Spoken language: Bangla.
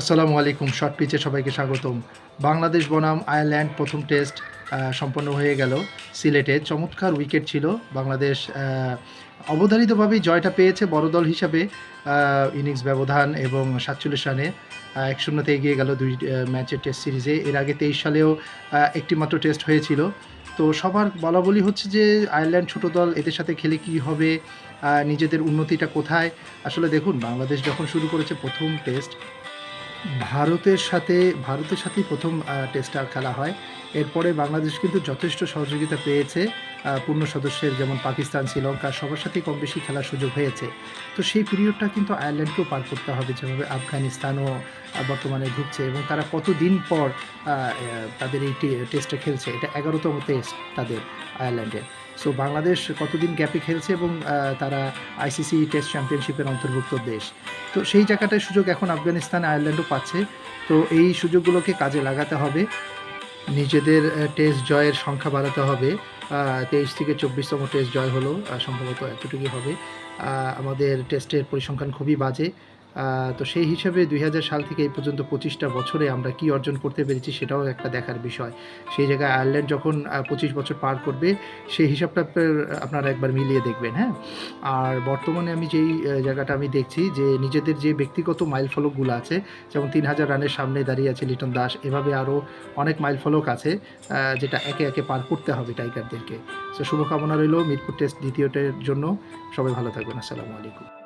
আসসালামু আলাইকুম, শর্ট পিচে সবাইকে স্বাগতম। বাংলাদেশ বনাম আয়ারল্যান্ড প্রথম টেস্ট সম্পন্ন হয়ে গেল। সিলেটে চমৎকার উইকেট ছিল। বাংলাদেশ অবধারিতভাবেই জয়টা পেয়েছে বড় দল হিসাবে। ইনিংস ব্যবধান এবং সাতচল্লিশ রানে এক শূন্যতে এগিয়ে গেল দুই ম্যাচের টেস্ট সিরিজে। এর আগে তেইশ সালেও একটি মাত্র টেস্ট হয়েছিল। তো সবার বলা বলি হচ্ছে যে, আয়ারল্যান্ড ছোট দল, এদের সাথে খেলে কি হবে? নিজেদের উন্নতিটা কোথায়? আসলে দেখুন, বাংলাদেশ যখন শুরু করেছে প্রথম টেস্ট ভারতের সাথে, ভারতের সাথেই প্রথম টেস্টটা খেলা হয়। এরপরে বাংলাদেশ কিন্তু যথেষ্ট সহযোগিতা পেয়েছে পূর্ণ সদস্যের যেমন পাকিস্তান, শ্রীলঙ্কা, সবার সাথেই কম বেশি খেলার সুযোগ হয়েছে। তো সেই পিরিয়ডটা কিন্তু আয়ারল্যান্ডকেও পার করতে হবে, যেভাবে আফগানিস্তানও বর্তমানে ঢুকছে এবং তারা কতদিন পর তাদের এই টে- টেস্টটা খেলছে, এটা এগারোতম টেস্ট তাদের আয়ারল্যান্ডের। সো বাংলাদেশ কতদিন গ্যাপে খেলছে এবং তারা আইসিসি টেস্ট চ্যাম্পিয়নশিপের অন্তর্ভুক্ত দেশ। তো সেই জায়গাটায় সুযোগ এখন আফগানিস্তান, আয়ারল্যান্ডও পাচ্ছে। তো এই সুযোগগুলোকে কাজে লাগাতে হবে। নিজেদের টেস্ট জয়ের সংখ্যা বাড়াতে হবে। তেইশ থেকে চব্বিশতম টেস্ট জয় হলো সম্ভবত এতটুকুই হবে। আমাদের টেস্টের পরিসংখ্যান খুবই বাজে। তো সেই হিসাবে দুই হাজার সাল থেকে এই পর্যন্ত পঁচিশটা বছরে আমরা কি অর্জন করতে পেরেছি সেটাও একটা দেখার বিষয়। সেই জায়গায় আয়ারল্যান্ড যখন পঁচিশ বছর পার করবে, সেই হিসাবটা আপনারা একবার মিলিয়ে দেখবেন হ্যাঁ? আর বর্তমানে আমি যেই জায়গাটা আমি দেখছি যে নিজেদের যে ব্যক্তিগত মাইল ফলকগুলো আছে, যেমন তিন হাজার রানের সামনে দাঁড়িয়ে আছে লিটন দাস, এভাবে আরও অনেক মাইল ফলক আছে যেটা একে একে পার করতে হবে টাইগারদেরকে। তো শুভকামনা রইল মিরপুর টেস্ট দ্বিতীয়টের জন্য। সবাই ভালো থাকবেন। আসসালামু আলাইকুম।